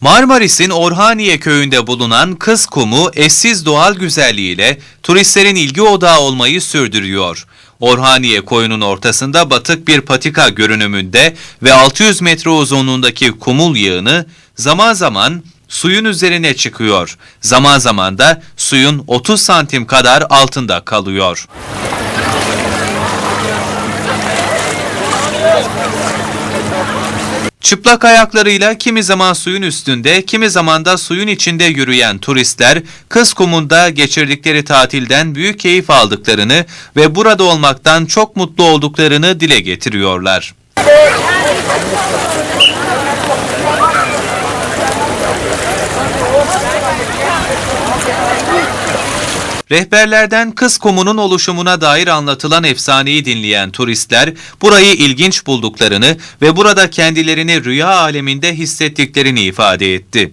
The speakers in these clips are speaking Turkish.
Marmaris'in Orhaniye köyünde bulunan Kız Kumu eşsiz doğal güzelliğiyle turistlerin ilgi odağı olmayı sürdürüyor. Orhaniye koyunun ortasında batık bir patika görünümünde ve 600 metre uzunluğundaki kumul yığını zaman zaman suyun üzerine çıkıyor. Zaman zaman da suyun 30 santim kadar altında kalıyor. Çıplak ayaklarıyla kimi zaman suyun üstünde, kimi zaman da suyun içinde yürüyen turistler, Kız Kumu'nda geçirdikleri tatilden büyük keyif aldıklarını ve burada olmaktan çok mutlu olduklarını dile getiriyorlar. Rehberlerden Kız Kumu'nun oluşumuna dair anlatılan efsaneyi dinleyen turistler burayı ilginç bulduklarını ve burada kendilerini rüya aleminde hissettiklerini ifade etti.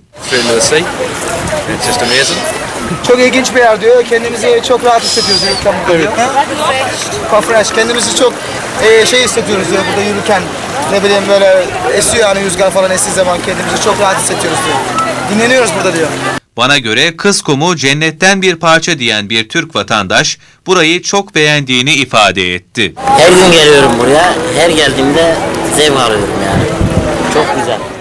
Çok ilginç bir yer diyor. Kendimizi çok rahat hissediyoruz yürürken burada diyor. Kafresh. Kendimizi çok e, şey hissediyoruz diyor burada yürürken. Ne bileyim böyle esiyor yani rüzgar falan estiği zaman kendimizi çok rahat hissediyoruz diyor. Dinleniyoruz burada diyor. Bana göre Kız Kumu cennetten bir parça diyen bir Türk vatandaş burayı çok beğendiğini ifade etti. Her gün geliyorum buraya. Her geldiğimde zevk alıyorum yani. Çok güzel.